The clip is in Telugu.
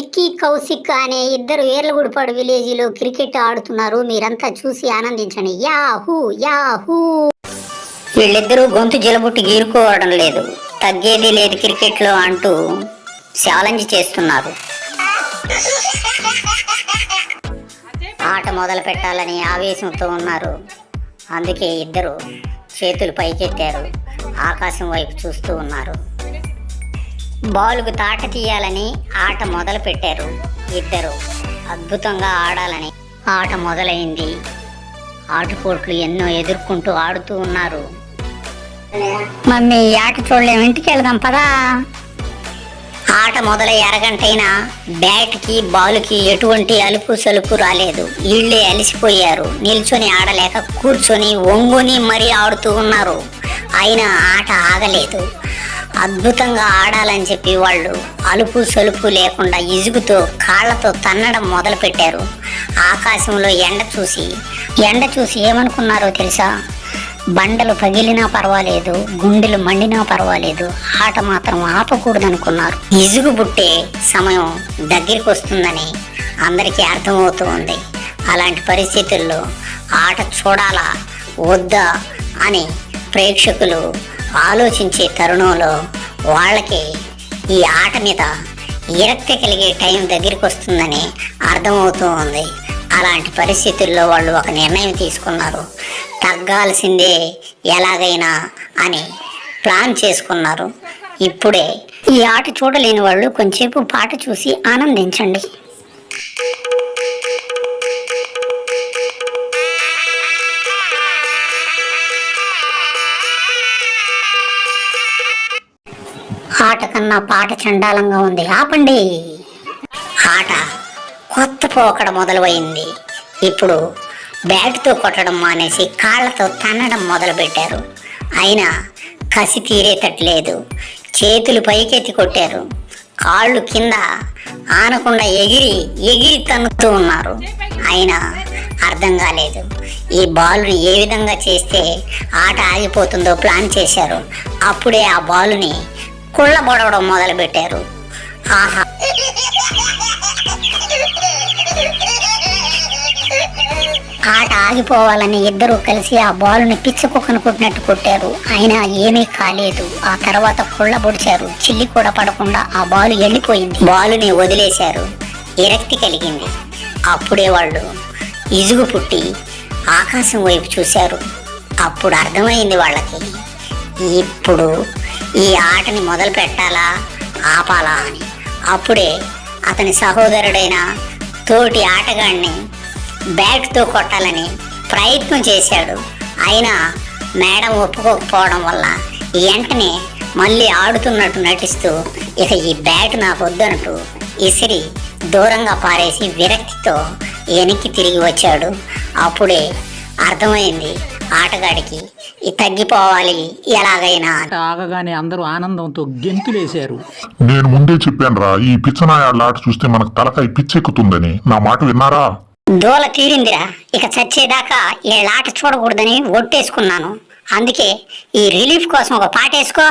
కౌశిక్ అనే ఇద్దరు ఏర్లగూడిపాడు విలేజ్లో క్రికెట్ ఆడుతున్నారు. మీరంతా చూసి ఆనందించండి. Yahoo yahoo. వీళ్ళిద్దరూ గొంతు జలబుట్టి గీరుకోవడం లేదు. తగ్గేది లేదు క్రికెట్లో అంటూ ఛాలెంజ్ చేస్తున్నారు. ఆట మొదలు పెట్టాలని ఆవేశంతో ఉన్నారు. అందుకే ఇద్దరు చేతులు పైకెత్తారు. ఆకాశం వైపు చూస్తూ ఉన్నారు. బాలుకు తాట తీయాలని ఆట మొదలు పెట్టారు ఇద్దరు అద్భుతంగా ఆడాలని ఆట మొదలైంది. ఆటుపోట్లు ఎన్నో ఎదుర్కొంటూ ఆడుతూ ఉన్నారు. మమ్మీ ఈ ఆట చూడలేము ఇంటికి వెళ్దాం పదా. ఆట మొదలై అరగంటైనా బ్యాట్కి బాలుకి ఎటువంటి అలుపు సలుపు రాలేదు. వీళ్ళే అలిసిపోయారు. నిల్చొని ఆడలేక కూర్చొని ఒంగుని మరీ ఆడుతూ ఉన్నారు. అయినా ఆట ఆగలేదు. అద్భుతంగా ఆడాలని చెప్పి వాళ్ళు అలుపు సలుపు లేకుండా ఇసుగుతో కాళ్ళతో తన్నడం మొదలుపెట్టారు. ఆకాశంలో ఎండ చూసి ఎండ చూసి ఏమనుకున్నారో తెలుసా? బండలు పగిలినా పర్వాలేదు గుండెలు మండినా పర్వాలేదు ఆట మాత్రం ఆపకూడదనుకున్నారు. ఇసుగు బుట్టే సమయం దగ్గరికి వస్తుందని అందరికీ అర్థమవుతూ ఉంది. అలాంటి పరిస్థితుల్లో ఆట చూడాలా వద్దా అని ప్రేక్షకులు ఆలోచించే తరుణంలో వాళ్ళకి ఈ ఆట మీద ఇరక్క కలిగే టైం దగ్గరికి వస్తుందని అర్థమవుతూ ఉంది అలాంటి పరిస్థితుల్లో వాళ్ళు ఒక నిర్ణయం తీసుకున్నారు. తగ్గాల్సిందే ఎలాగైనా అని ప్లాన్ చేసుకున్నారు. ఇప్పుడే ఈ ఆట చూడలేని వాళ్ళు కొంచెంసేపు పాట చూసి ఆనందించండి. ఆట కన్నా పాట చండాలంగా ఉంది. ఆపండి. ఆట కొత్త పోకడ మొదలైంది ఇప్పుడు బ్యాట్తో కొట్టడం మానేసి కాళ్ళతో తన్నడం మొదలుపెట్టారు. అయినా కసి తీరేటట్లేదు. చేతులు పైకెత్తి కొట్టారు. కాళ్ళు కింద ఆనకుండా ఎగిరి ఎగిరి తన్నుతూ ఉన్నారు. అయినా అర్థం కాలేదు. ఈ బాలుని ఏ విధంగా చేస్తే ఆట ఆగిపోతుందో ప్లాన్ చేశారు. అప్పుడే ఆ బాలుని కుళ్ళబొడవడం మొదలుపెట్టారు. ఆహా. ఆట ఆగిపోవాలని ఇద్దరూ కలిసి ఆ బాలుని పిచ్చకుక్కను కొట్టినట్టు కొట్టారు. అయినా ఏమీ కాలేదు. ఆ తర్వాత కుళ్ళ పొడిచారు. చిల్లి కూడా పడకుండా ఆ బాలు వెళ్ళిపోయింది. బాలుని వదిలేశారు. విరక్తి కలిగింది. అప్పుడే వాళ్ళు ఇసుగు పుట్టి ఆకాశం వైపు చూశారు. అప్పుడు అర్థమైంది వాళ్ళకి. ఇప్పుడు ఈ ఆటని మొదలు పెట్టాలా? ఆపాలా అని. అప్పుడే అతని సహోదరుడైన తోటి ఆటగాడిని బ్యాట్తో కొట్టాలని ప్రయత్నం చేశాడు. అయినా మేడం ఒప్పుకోకపోవడం వల్ల వెంటనే మళ్ళీ ఆడుతున్నట్టు నటిస్తూ ఇక ఈ బ్యాట్ నాకు వద్దనట్టు ఇసిరి దూరంగా పారేసి విరక్తితో వెనక్కి తిరిగి వచ్చాడు. అప్పుడే అర్థమైంది ఆటగాడికి తగ్గిపోవాలి ఎలాగైనా. ఆగగానే అందరూ ఆనందంతో గెంతులేశారు. నేను ముందే చెప్పానురా ఈ పిచ్చనాయాళ్ళ ఆట చూస్తే మనకు తలకాయ పిచ్చెక్కుతుందని. నా మాట విన్నారా? దూల తీరిందిరా. ఇక చచ్చేదాకా వీళ్ళ ఆట చూడకూడదని ఒట్టేసుకున్నాను. అందుకే ఈ రిలీఫ్ కోసం ఒక పాటేసుకో